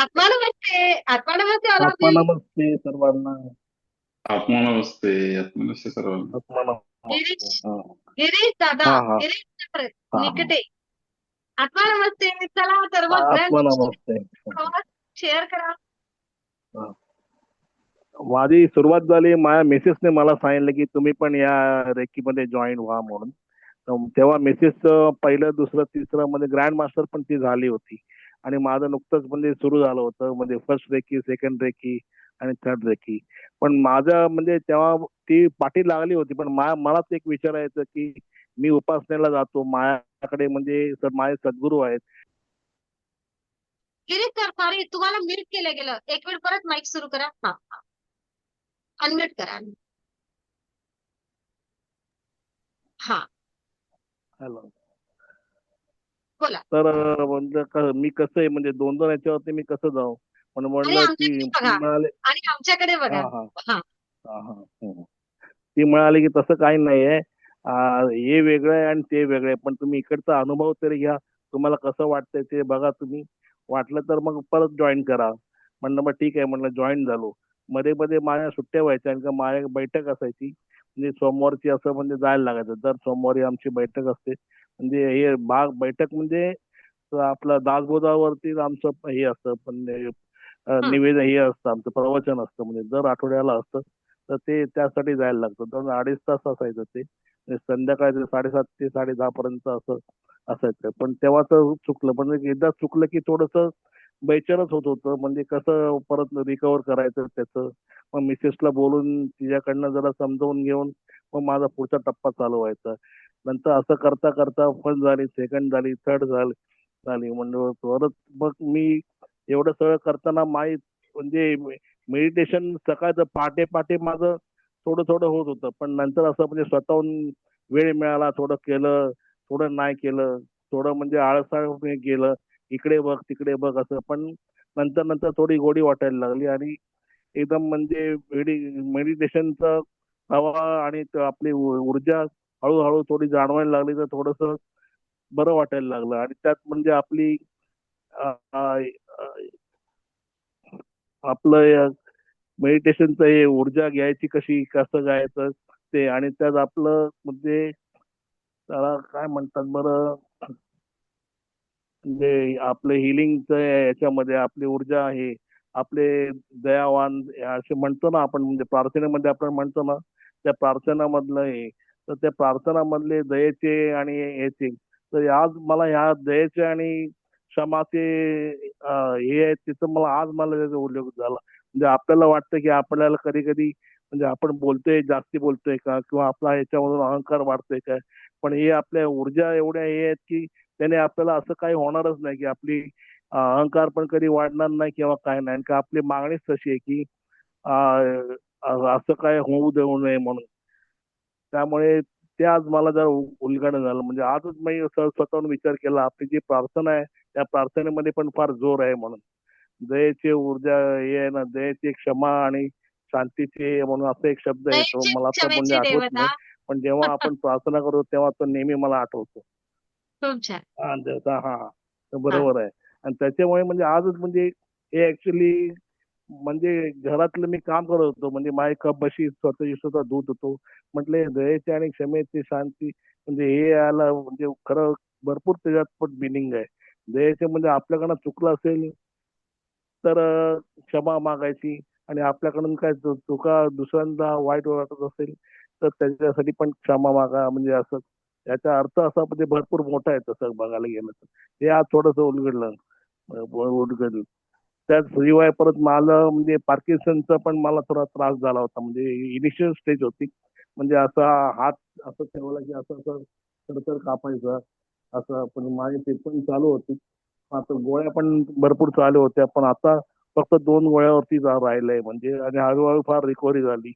आत्मा नमस्ते आत्मा नमस्ते all of आत्मा you. नमस्ते सर्वांना. आत्मा नमस्ते आत्मा नमस्ते सर्वांना. आत्मा नमस्ते गिरीश हा. गिरीश दादा हा, हा. गिरीश सर, हा, हा. निकटे. आत्मा नमस्ते चला तर मग. आत्मा नमस्ते शेअर करा. माझी सुरुवात झाली माझ्या मिसेसने मला सांगितलं की तुम्ही पण या रेकीमध्ये जॉईन व्हा म्हणून. तर तेव्हा मिसेस पहिलं दुसरं तिसरं म्हणजे ग्रँड मास्टर पण ती झाली होती. आणि माझं नुकतंच म्हणजे सुरू झालं होतं म्हणजे फर्स्ट रेकी सेकंड रेकी आणि थर्ड रेकी. पण माझं म्हणजे तेव्हा ती पाठी लागली होती पण मलाच एक विचारायचं की मी उपासनेला जातो माझ्याकडे म्हणजे सर माझे सद्गुरू आहेत. तुम्हाला म्यूट केलं गेलं. एक मिनिट परत माईक सुरू करा. हा अनम्यूट करा. हा हॅलो बोला. तर अं, म्हणजे क- मी कसं आहे म्हणजे दोन दोन याच्यावरती मी कसं जाऊ? म्हणून म्हणलं आमच्याकडे की बघा. म्हणाले आणि आमच्याकडे बघा. हा हा. हा. हा हा. ती म्हणाली की तसं काही नाहीये हे वेगळं आहे आणि ते वेगळं आहे. पण तुम्ही इकडचा अनुभव तरी घ्या. तुम्हाला कसं वाटतंय ते बघा तुम्ही. वाटलं तर मग परत जॉईन करा. म्हणलं मग ठीक आहे. म्हणलं जॉईन झालो. मध्ये मध्ये माझ्या सुट्ट्या व्हायच्या आणि का माझ्या बैठक असायची. म्हणजे सोमवारची असं म्हणजे जायला लागायचं. दर सोमवारी आमची बैठक असते. म्हणजे हे भाग बैठक म्हणजे आपलं दासबोधावरती आमचं हे असतं पण निवेदन हे असतं आमचं प्रवचन असतं. म्हणजे दर आठवड्याला असतं. तर ते त्यासाठी जायला लागतं. दोन अडीच तास असायचं ते. म्हणजे संध्याकाळी साडेसात ते साडे दहा पर्यंत असं असायचं. पण तेव्हा तर चुकलं. पण एकदा चुकलं की थोडस बेचैनच होत होतं. म्हणजे कसं परत रिकवर करायचं त्याचं. मग मिसेसला बोलून तिच्याकडनं जरा समजावून घेऊन मग माझा पुढचा टप्पा चालू व्हायचा. नंतर असं करता करता फर्स्ट झाली सेकंड झाली थर्ड झाली झाली. म्हणजे परत मग मी एवढं सगळं करताना माहीत म्हणजे मेडिटेशन सकाळचं पहाटे पहाटे माझं थोडं थोडं होत होतं. पण नंतर असं म्हणजे स्वतःहून वेळ मिळाला थोडं केलं थोडं नाही केलं थोडं म्हणजे आळसाळ गेलं. इकडे बघ तिकडे बघ असं. पण नंतर नंतर थोडी गोडी वाटायला लागली आणि एकदम म्हणजे मेडिटेशनचा हवा आणि आपली ऊर्जा हळूहळू थोडी जाणवायला लागली तर थोडस बरं वाटायला लागलं. आणि त्यात म्हणजे आपली आपलं मेडिटेशनचं हे ऊर्जा घ्यायची कशी कसं घ्यायचं ते आणि त्यात आपलं म्हणजे त्याला काय म्हणतात बरं म्हणजे आपलं हिलिंगच याच्यामध्ये आपली ऊर्जा आहे आपले दयावान असे म्हणतो ना आपण म्हणजे प्रार्थनेमध्ये आपण म्हणतो ना त्या प्रार्थनामधलं हे तर त्या प्रार्थनामधले दयेचे आणि याचे. तर आज मला ह्या दयेचे आणि क्षमाचे हे आहे तिथं मला आज मला त्याचा उल्लेख झाला. म्हणजे आपल्याला वाटतं की आपल्याला कधी कधी म्हणजे आपण बोलतोय जास्ती बोलतोय का? किंवा आपला याच्यामधून अहंकार वाढतोय काय पण हे आपल्या ऊर्जा एवढ्या हे आहेत की त्याने आपल्याला असं काही होणारच नाही की आपली अहंकार पण कधी वाढणार नाही किंवा काय नाही. आणि का आपली मागणीच तशी आहे की असं काय होऊ देऊ नये म्हणून. त्यामुळे ते आज मला जरा उ- उलगडन झालं. म्हणजे आजच मी स्वतःहून विचार केला आपली जी प्रार्थना आहे त्या प्रार्थनेमध्ये पण फार जोर आहे म्हणून. दयेची ऊर्जा हे आहे ना दयेची क्षमा आणि शांतीचे म्हणून असा एक शब्द आहे तो मला आता म्हणजे आठवत नाही. पण जेव्हा आपण प्रार्थना करतो तेव्हा तो नेहमी मला आठवतो. हा हा बरोबर आहे. आणि त्याच्यामुळे म्हणजे आजच म्हणजे हे ऍक्च्युली म्हणजे घरातलं मी काम करत होतो. म्हणजे माझे कप बशी स्वतःची स्वतः धुत होतो. म्हटले दयेचे आणि क्षमेची शांती म्हणजे हे याला म्हणजे खरं भरपूर त्याच्यात पण मिनिंग आहे. दयेचे म्हणजे आपल्याकडनं चुकलं असेल तर क्षमा मागायची आणि आपल्याकडून काय चुका दुसऱ्यांदा वाईट वाटत असेल तर त्याच्यासाठी पण क्षमा मागा म्हणजे असं. याचा अर्थ असा म्हणजे भरपूर मोठा आहे तसं बघायला गेलं तर. हे आज थोडस उलगडलं उलगडलं. त्याच शिवाय परत मला म्हणजे पार्किन्सनचा पण मला थोडा त्रास झाला होता. म्हणजे इनिशियल स्टेज होती. म्हणजे असा हात असं ठेवला की असं असं खडतर कापायचं असं पण माझी ते पण चालू होती. आता गोळ्या पण भरपूर चालू होत्या पण आता फक्त दोन गोळ्यावरती जा- राहिलंय म्हणजे आणि हळूहळू फार रिकव्हरी झाली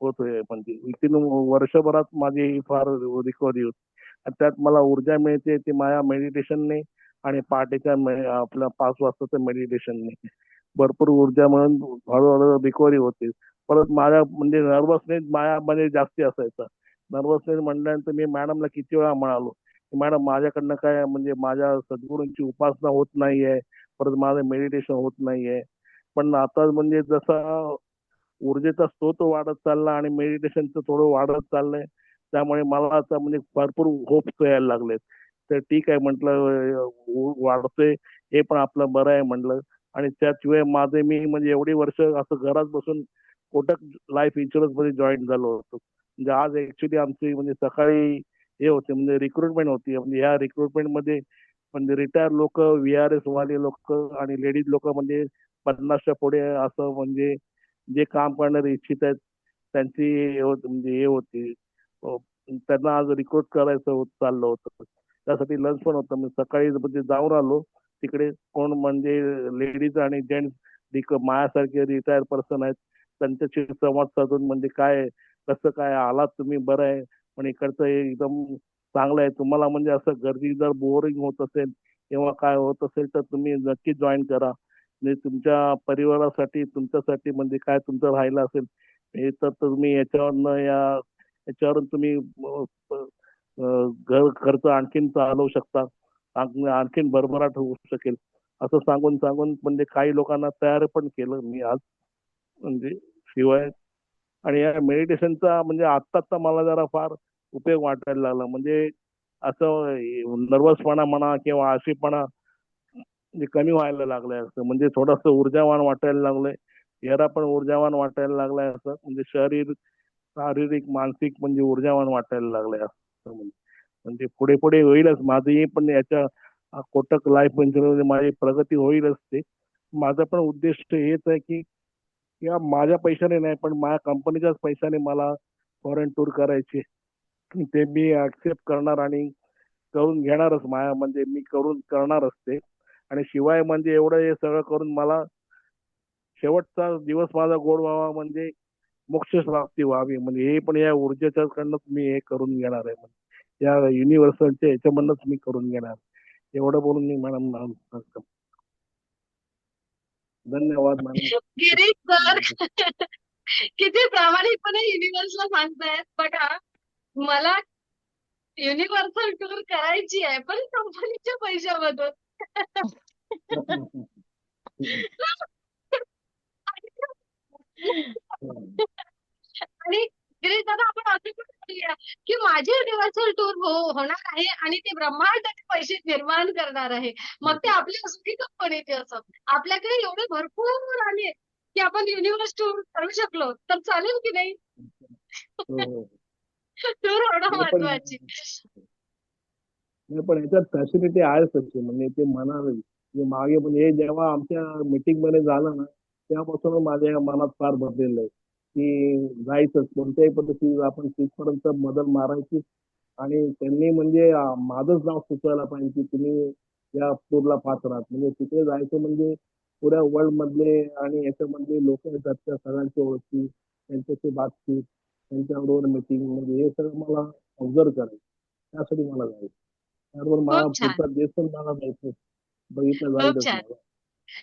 होतोय म्हणजे. विथिन वर्षभरात माझी फार रिकव्हरी होती. आणि त्यात मला ऊर्जा मिळते ती माझ्या मेडिटेशनने आणि पहाटेच्या आपल्या पाच वाजताच्या मेडिटेशनने भरपूर ऊर्जा म्हणून हळूहळू रिकव्हरी होते. परत माझ्या म्हणजे नर्वसनेस माझ्यामध्ये जास्ती असायचा. नर्वसनेस म्हणल्यानंतर मी मॅडमला किती वेळा म्हणालो की मॅडम माझ्याकडनं काय म्हणजे माझ्या सद्गुरूंची उपासना होत नाहीये परत माझं मेडिटेशन होत नाहीये. पण आता म्हणजे जसा ऊर्जेचा स्रोत वाढत चालला आणि मेडिटेशनचं थोडं वाढत चाललंय त्यामुळे मला आता म्हणजे भरपूर होप यायला लागलेत. तर ठीक आहे म्हटलं वाढतोय हे पण आपलं बरं आहे म्हटलं. आणि त्याशिवाय माझे मी म्हणजे एवढी वर्ष असं घरात बसून कोटक लाईफ इन्शुरन्समध्ये जॉईन झालो होतो. म्हणजे आज ऍक्च्युली आमची म्हणजे सकाळी हे होते म्हणजे रिक्रुटमेंट होती. म्हणजे ह्या रिक्रुटमेंटमध्ये म्हणजे रिटायर लोक व्ही आर एस वाले लोक आणि लेडीज लोक म्हणजे पन्नासच्या पुढे असं म्हणजे जे काम करणारे इच्छित आहेत त्यांची म्हणजे हे होती. त्यांना आज रिक्रुट करायचं होत चाललं होतं. त्यासाठी लंच पण होतं. मी सकाळी म्हणजे जाऊन आलो. तिकडे कोण म्हणजे लेडीज आणि जेंट्स माझ्यासारखे रिटायर पर्सन आहेत. त्यांच्याशी संवाद साधून म्हणजे काय कसं काय आलात तुम्ही? बरं आहे. पण इकडचं एकदम चांगलं आहे. तुम्हाला म्हणजे असं गर्दी जर बोरिंग होत असेल किंवा काय होत असेल तर तुम्ही नक्की जॉईन करा. म्हणजे तुमच्या परिवारासाठी तुमच्यासाठी म्हणजे काय तुमचं राहिलं असेल हे तर तुम्ही याच्यावरनं या याच्यावरून तुम्ही घर खर्च आणखीन चालवू शकता. आणखीन भरभराट होऊ शकेल. असं सांगून सांगून म्हणजे काही लोकांना तयार पण केलं मी आज. म्हणजे शिवाय आणि या मेडिटेशनचा म्हणजे आत्ता आत्ता मला जरा फार उपयोग वाटायला लागला. म्हणजे असं नर्वसपणा म्हणा किंवा आळशीपणा म्हणजे कमी व्हायला लागलाय असं. म्हणजे थोडस ऊर्जावान वाटायला लागलंय. चेहरा पण ऊर्जावान वाटायला लागलाय असं. म्हणजे शरीर शारीरिक मानसिक म्हणजे ऊर्जावान वाटायला लागलंय असं म्हणजे म्हणजे पुढे पुढे होईलच. माझंही पण याच्या कोटक लाईफ इन्शुरन्स माझी प्रगती होईलच ते. माझा पण उद्देश हेच आहे की किंवा माझ्या पैशाने नाही पण माझ्या कंपनीच्याच पैशाने मला फॉरेन टूर करायची. ते मी ऍक्सेप्ट करणार आणि करून घेणारच माझ्या म्हणजे मी करून करणारच ते. आणि शिवाय म्हणजे एवढं हे सगळं करून मला शेवटचा दिवस माझा गोड व्हावा म्हणजे मोक्ष प्राप्ती व्हावी. म्हणजे हे पण या ऊर्जेच्या कडनंच मी हे करून घेणार आहे. म्हणजे या युनिव्हर्सलच्या याच्यामधनच मी करून घेणार. एवढं बोलून मी मॅडम धन्यवाद गिरीश सर. किती प्रामाणिकपणे युनिव्हर्सला सांगतायत. बघा मला युनिव्हर्सल टूर करायची आहे पण कंपनीच्या पैशामधून आणि गिरीश दादा आपण असं पण की माझी युनिव्हर्सल टूर हो होणार आहे आणि ते ब्रह्मांडाचे पैसे निर्माण करणार आहे. मग ते आपल्या सुखी कंपनीचे असो. आपल्याकडे एवढे भरपूर आले की आपण युनिव्हर्स टूर करू शकलो तर चालेल की नाही? हो. टूर होणं महत्वाची. पण याच्यात फॅसिलिटी आहेच तशी म्हणजे ते म्हणाले म्हणजे मागे म्हणजे हे जेव्हा आमच्या मीटिंगमध्ये झालं ना तेव्हापासून माझ्या मनात फार बदलेलं आहे. की जायचंच कोणत्याही पद्धतीने आपण तिथपर्यंत बदल मारायची आणि त्यांनी म्हणजे माझंच नाव सुचवायला पाहिजे की तुम्ही या टूरला पात्र आहात म्हणजे तिकडे जायचं म्हणजे पुऱ्या वर्ल्ड मधले आणि याच्यामधले लोक येतात त्या सगळ्यांची ओळखी त्यांच्याशी बातचीत त्यांच्याबरोबर मीटिंग म्हणजे हे सगळं मला ऑब्झर्व करायचं त्यासाठी मला जायचं त्याबरोबर मला. पुढचा देश पण मला जायचं बघितलं. मला.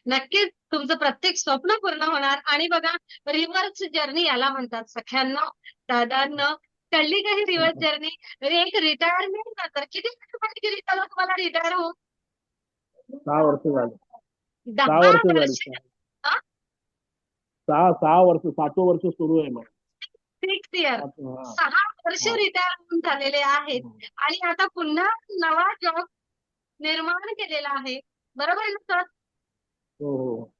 नक्कीच तुमचं प्रत्येक स्वप्न पूर्ण होणार. आणि बघा रिव्हर्स जर्नी याला म्हणतात सख्यांना दादांना. कळली का ही रिव्हर्स जर्नी एक रिटायरमेंट नंतर किती गेली त्याला तुम्हाला रिटायर होऊन? सहा वर्ष झाले. सहा दहा वर्ष झाली वर्ष. सहा. सहा सहा वर्ष सातवं वर्ष सुरू आहे मॅडम. सिक्स इयर सातवं, हा. सहा वर्ष हा. रिटायर होऊन झालेले आहेत. आणि आता पुन्हा नवा जॉब निर्माण केलेला आहे. बरोबर आहे ना सर हो हो.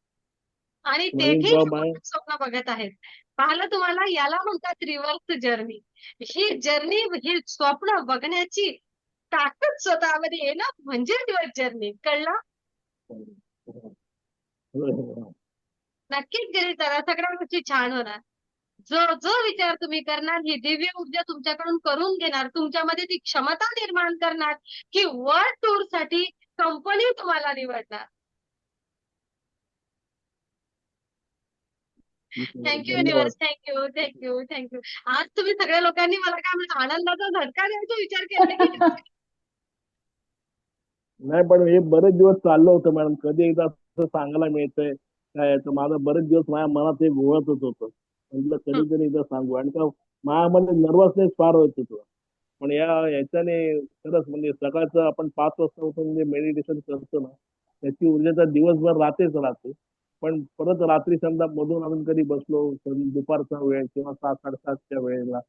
आणि आहे. स्वप्न बघत आहेत पाहिलं तुम्हाला याला म्हणतात रिव्हर्स जर्नी ही जर्नी ही स्वप्न बघण्याची ताकद स्वतःमध्ये येणं म्हणजे रिव्हर्स जर्नी कळलं. नक्कीच गिरीश दादा सगळ्या गोष्टी छान होणार जो जो विचार तुम्ही करणार ही दिव्य ऊर्जा तुमच्याकडून करून घेणार तुमच्यामध्ये ती क्षमता निर्माण करणार की वर्ल्ड टूरसाठी कंपनी तुम्हाला निवडणार thank you. Universe thank you thank you thank you आज तुम्ही सगळ्या लोकांनी मला काय म्हणतात आनंदाचा झटका द्यायचा विचार केला की नाही? पण हे बरेच दिवस चाललं होतं मॅडम. कधी एकदा असं सांगायला मिळतंय काय तर माझं बरेच दिवस माझ्या मनात हे गोळतच होतं. म्हटलं कधीतरी एकदा सांगू. आणि का माझ्यामध्ये नर्वसनेस फार होत होतं. पण या याच्याने खरंच म्हणजे सकाळचं आपण पाच वाजता उठून म्हणजे मेडिटेशन करतो ना त्याची ऊर्जा तर दिवसभर राहतेच राहते. पण परत रात्री समजा मधून आपण कधी बसलो दुपारचा वेळ किंवा सात साडेसातच्या वेळेला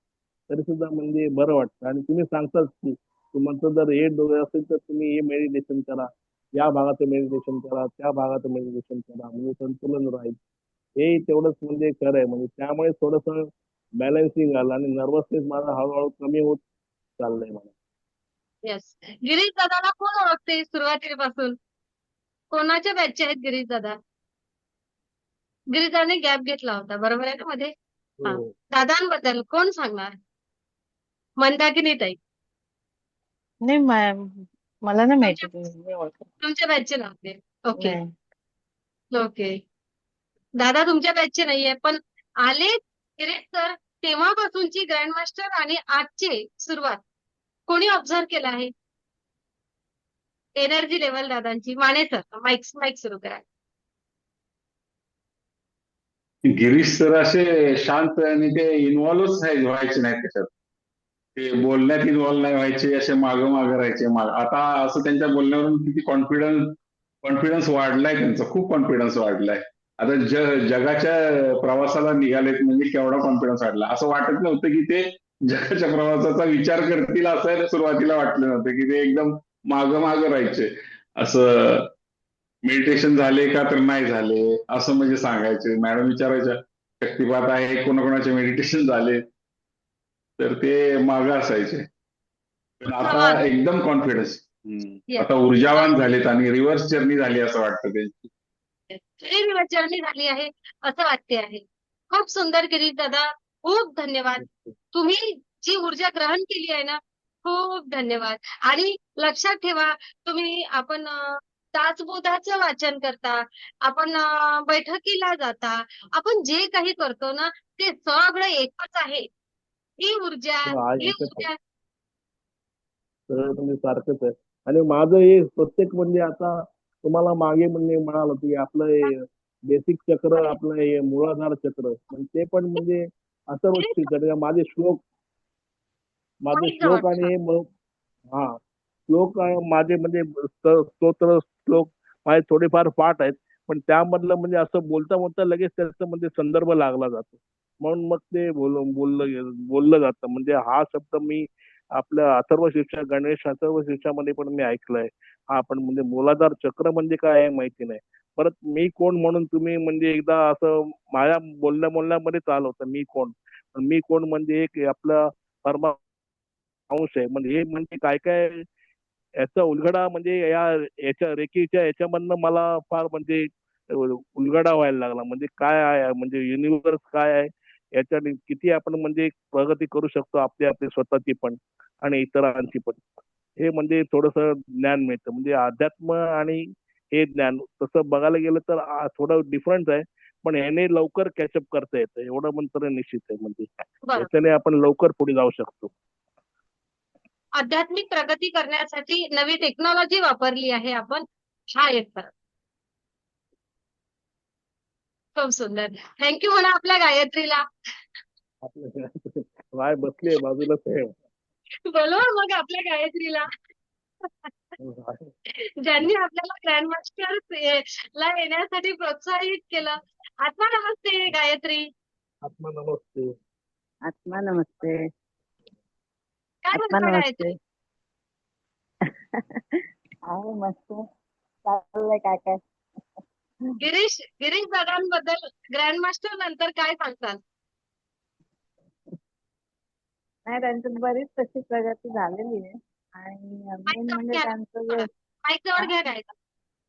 तरी सुद्धा म्हणजे बरं वाटतं. आणि तुम्ही सांगताच की तुमचं जर हे डोळे असेल तर तुम्ही हे मेडिटेशन करा. या भागाचं मेडिटेशन करा त्या भागाचं मेडिटेशन करा. म्हणजे संतुलन राहील. हे तेवढंच म्हणजे खरं आहे. म्हणजे त्यामुळे थोडस बॅलन्सिंग आलं आणि नर्वसनेस माझा हळूहळू कमी होत चाललंय मला. येस गिरीश दादाला कोण ओळखते सुरुवातीपासून? कोणाच्या बॅचचे आहेत गिरीश दादा? गिरीश दादाने गॅप घेतला होता. बरोबर आहे ना मध्ये? हा. दादांबद्दल कोण सांगणार? मंदाकिनी ताई? नाही मा- मला नाही माहिती. तुम्ही नाही ओळखत. तुमच्या बॅचचे नव्हते ओके. नाही. ओके. दादा तुमच्या बॅचचे नाहीये पण आले सर तेव्हापासूनची ग्रँडमास्टर आणि आजची सुरुवात. कोणी ऑब्झर्व केलं आहे? एनर्जी लेवल दादांची. माने सर माईक माईक सुरू करा. गिरीश सर असे शांत आणि ते इन्व्हॉल्वच व्हायचे नाही त्याच्यात. ते बोलण्यात इन्व्हॉल्व नाही व्हायचे असे मागं मागं राहायचे आता असं त्यांच्या बोलण्यावरून किती कॉन्फिडन्स कॉन्फिडन्स वाढलाय त्यांचा. खूप कॉन्फिडन्स वाढलाय. आता ज जगाच्या प्रवासाला निघालेत म्हणजे केवढा कॉन्फिडन्स वाढला. असं वाटत नव्हतं की ते जगाच्या प्रवासाचा विचार करतील असं सुरुवातीला वाटलं नव्हतं की ते एकदम मागं मागं राहायचे. असं मेडिटेशन झाले का तर नाही झाले? असं म्हणजे सांगायचे. मॅडम विचारायच्या शक्तिपात आहे कोणाकोणाचे मेडिटेशन झाले? तर ते मागं असायचे. पण आता एकदम कॉन्फिडन्स. आता ऊर्जावान झालेत आणि रिव्हर्स जर्नी झाली असं वाटतं त्यांची. जर्नी झाली आहे असं वाटते आहे. खूप सुंदर गिरीश दादा. खूप धन्यवाद. तुम्ही जी ऊर्जा ग्रहण केली आहे ना खूप धन्यवाद. आणि लक्षात ठेवा तुम्ही आपण अं, दासबोधाचं वाचन करता. आपण बैठकीला जाता. आपण जे काही करतो ना ते सगळं एकच आहे. ही ऊर्जा हो, ही. ऊर्जा. म्हणजे सारखंच आहे. आणि माझं हे प्रत्येक म्हणजे आता तुम्हाला मागे म्हणजे म्हणाल की आपलं हे बेसिक चक्र आपलं हे मूलाधार चक्र. ते पण म्हणजे असं माझे श्लोक. माझे श्लोक. आणि हे हा. श्लोक माझे म्हणजे स्त- स्तोत्र श्लोक माझे थोडेफार पाठ आहेत पण त्यामधलं म्हणजे असं बोलता बोलता लगेच त्याचा म्हणजे संदर्भ लागला जातो. म्हणून मग ते बोल बोललं बोललं जातं. म्हणजे हा शब्द मी आपल्या अथर्व शिक्षा गणेश अथर्व शिक्षामध्ये पण मी ऐकलंय. हा पण म्हणजे मोलाधार चक्र म्हणजे काय आहे माहिती नाही. परत मी कोण म्हणून तुम्ही म्हणजे एकदा असं माझ्या बोलण्या बोलण्यामध्ये चालू होतं मी कोण? पण मी कोण म्हणजे एक आपला परमा अंश आहे. म्हणजे हे म्हणजे काय काय याचा उलगडा म्हणजे या याच्या रेखीच्या याच्यामधनं मला फार म्हणजे उलगडा व्हायला लागला. म्हणजे काय आहे म्हणजे युनिव्हर्स काय आहे याच्याने किती आपण म्हणजे प्रगती करू शकतो आपली आपली स्वतःची पण आणि इतरांची पण. हे म्हणजे थोडस ज्ञान मिळतं. म्हणजे अध्यात्म आणि हे ज्ञान तसं बघायला गेलं तर थोडं डिफरन्स आहे. पण याने लवकर कॅचअप करता येतं. एवढं मंत्र निश्चित आहे. म्हणजे याच्याने आपण लवकर पुढे जाऊ शकतो. आध्यात्मिक प्रगती करण्यासाठी नवी टेक्नॉलॉजी वापरली आहे आपण. हा एक फरक. खूप सुंदर. थँक्यू म्हणा आपल्या गायत्रीला. बसली बाजूलाच आहे. बोलवा मग आपल्या गायत्रीला. ज्यांनी आपल्याला ग्रँडमास्टर ला येण्यासाठी प्रोत्साहित केलं. आत्मा नमस्ते गायत्री. आत्मा नमस्ते. आत्मा नमस्ते. काय नमस्ते आहे मस्त. चाललंय काय काय? गिरीश गिरीश दादांबद्दल ग्रँडमास्टर नंतर काय सांगताल? नाही त्यांची बरीच तशी प्रगती झालेली आहे. आणि मेन म्हणजे त्यांचं जे माईक जवळ घ्या गायत्री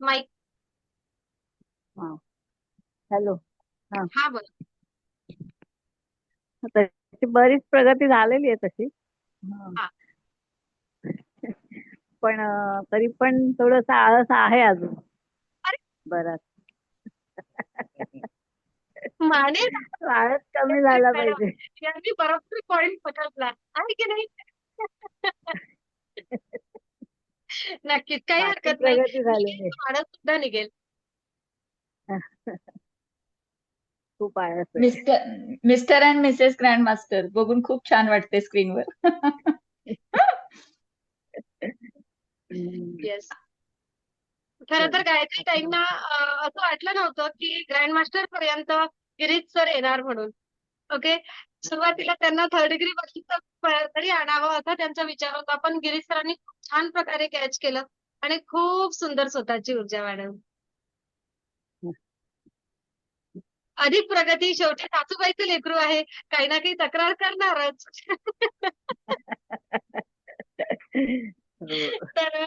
माईक. हॅलो. हा. बोला. त्याची बरीच प्रगती झालेली आहे तशी. हा. पण अं, तरी पण थोडस आळस आहे अजून. अरे. बरं. माने आळस कमी झाला मॅडम. पाहिजे. यांनी बरोबर पॉइंट पकडला. आहे की नाही? नक्कीच. काही बाकी हरकत नाही. प्रगती झालेली माणूस सुद्धा निघेल. खूप आहे mister mister and missus grand master बघून खूप छान वाटते स्क्रीनवर. येस खरं तर गायत्री ताईंना अं, असं वाटलं नव्हतं की ग्रँड मास्टर पर्यंत गिरीश सर येणार म्हणून. ओके? सुरुवातीला त्यांना थर्ड डिग्री बक्षीस तरी आणावं असा त्यांचा विचार होता पण गिरीश सरांनी खूप छान प्रकारे कॅच केलं. आणि खूप सुंदर स्वतःची ऊर्जा वाढवली अधिक प्रगती शेवटी सासूबाईचं लेकरू आहे. काही ना काही तक्रार करणारच. तर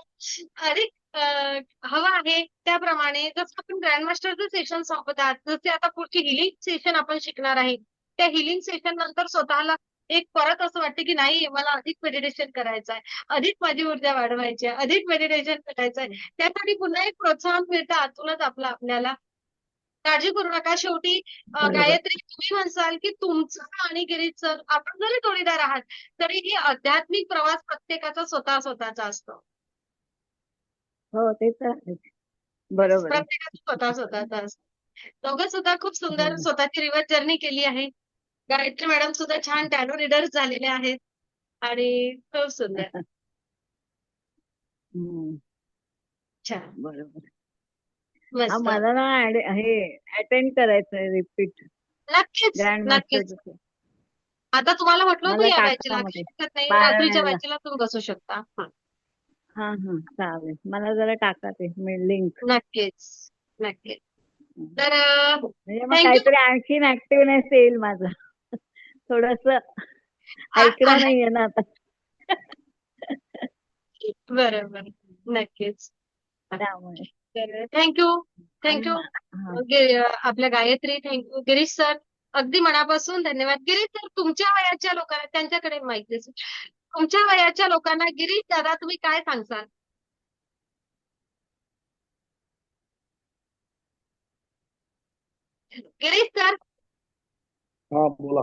अधिक हवा आहे त्याप्रमाणे जसं आपण ग्रँडमास्टरचं सेशन संपतात जसे आता पुढची हिलिंग सेशन आपण शिकणार आहे. त्या हिलिंग सेशन नंतर स्वतःला एक परत असं वाटतं की नाही मला अधिक मेडिटेशन करायचं आहे. अधिक माझी ऊर्जा वाढवायची आहे. अधिक मेडिटेशन करायचं आहे. त्यासाठी पुन्हा एक प्रोत्साहन मिळतं आतूनच आपलं आपल्याला. काळजी करू नका. शेवटी. गायत्री तुम्ही म्हणसाल की तुमचं आणि गिरीश सर आपण जरी जोडीदार आहात तरीही आध्यात्मिक प्रवास प्रत्येकाचा स्वतः स्वतःचा असतो. हो ते तर. बरोबर. प्रत्येकाचा स्वतः स्वतःचा असतो. दोघं सुद्धा खूप सुंदर. स्वतःची रिव्हर्स जर्नी केली आहे. गायत्री मॅडम सुद्धा छान टॅनो रीडर्स झालेले आहेत. आणि खूप सुंदर. छान. बरोबर. मस्त. मला ना ऍड- हे अटेंड करायचंय रिपीट नक्कीच ग्रँड नक्कीच. मास्टर आता तुम्हाला म्हटलं होतं मला या बॅचला नाही रात्रीच्या. बॅचला तुम्ही बसू शकता. हा, हा हा चालेल. मला जरा टाका ते लिंक नक्कीच नक्कीच. तर म्हणजे मग. काहीतरी आणखीन ऍक्टिव्हनेस येईल माझं. थोडस आहे. नाहीये ना आता. बरोबर. नक्कीच. त्यामुळे. Thank you. Thank you. आपल्या गायत्री थँक्यू. गिरीश सर अगदी मनापासून धन्यवाद. गिरीश सर तुमच्या वयाच्या लोकांना त्यांच्याकडे माहिती असेल. तुमच्या वयाच्या लोकांना गिरीश दादा तुम्ही काय सांगसाल? गिरीश सर? हा बोला.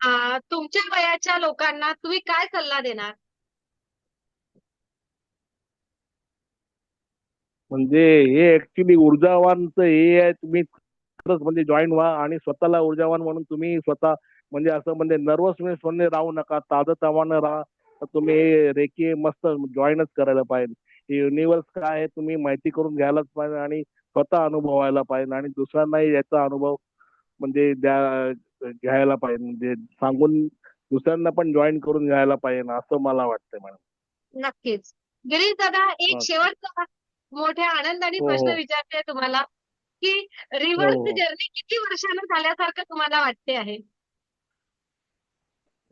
अं, तुमच्या वयाच्या लोकांना तुम्ही काय सल्ला देणार? म्हणजे हे ऍक्च्युली ऊर्जावानचं हे आहे तुम्ही खरंच म्हणजे जॉईन व्हा आणि स्वतःला ऊर्जावान म्हणून तुम्ही स्वतः म्हणजे असं म्हणजे नर्वसनेस म्हणजे राहू नका ताजं तवानं राहा. तर तुम्ही रेकी मस्त जॉईनच करायला पाहिजे. युनिव्हर्स काय आहे तुम्ही माहिती करून घ्यायलाच पाहिजे आणि स्वतः अनुभवायला पाहिजे आणि दुसऱ्यांनाही याचा अनुभव म्हणजे द्या घ्यायला पाहिजे. म्हणजे सांगून दुसऱ्यांना पण जॉईन करून घ्यायला पाहिजे असं मला वाटतंय मॅडम नक्कीच. गिरीश दादा एक. शेवटचा मोठ्या आनंदाने हो, प्रश्न हो. विचारते तुम्हाला की रिव्हर्स हो. जर्नी किती वर्षानं झाल्यासारखं तुम्हाला वाटते आहे?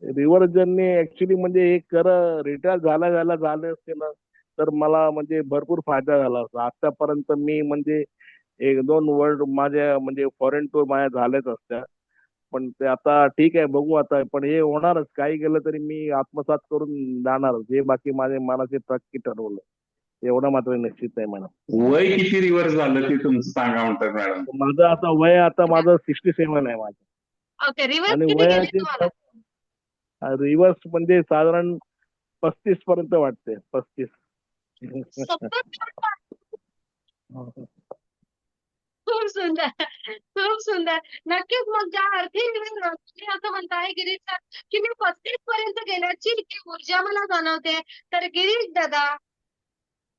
रिव्हर जर्नी ऍक्च्युली म्हणजे हे खरं रिटायर झाल्या झाल्या झाले असते ना तर मला म्हणजे भरपूर फायदा झाला असता. आतापर्यंत मी म्हणजे एक दोन वर्ल्ड माझ्या म्हणजे फॉरेन टूर माझ्या झाल्याच असत्या. पण ते आता ठीक आहे बघू आता. पण हे होणारच. काही गेलं तरी मी आत्मसात करून जाणारच. हे बाकी माझे मनाचे नक्की ठरवलं. एवढं मात्र निश्चित आहे मॅडम. वय किती रिव्हर्स झालं ते तुमचं सांगा म्हणतात मॅडम? माझं आता वय आता माझं सिक्स्टी सेव्हन आहे माझं. ओके रिव्हर्स आणि वयाचे रिव्हर्स म्हणजे साधारण पस्तीस पर्यंत वाटते पस्तीस. सत्तर खूप सुंदर खूप सुंदर. नक्कीच मग ज्या अर्थी तुम्ही असं म्हणताय गिरीश सर की मी पस्तीस पर्यंत गेल्याची ऊर्जा मला जाणवते. तर गिरीश दादा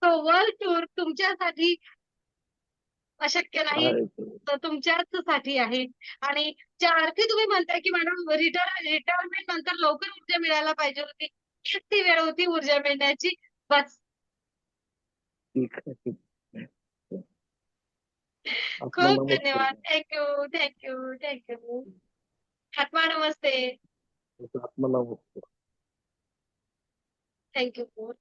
तो वर्ल्ड टूर तुमच्यासाठी अशक्य नाही. तर तुमच्याच साठी आहे. आणि ज्या अर्थी तुम्ही म्हणताय की मॅडम रिटायर रिटायरमेंट नंतर लवकर ऊर्जा मिळायला पाहिजे होती. हीच ती वेळ होती ऊर्जा मिळण्याची? बस. खूप. धन्यवाद. थँक्यू थँक्यू थँक्यू आत्मा नमस्ते. थँक्यू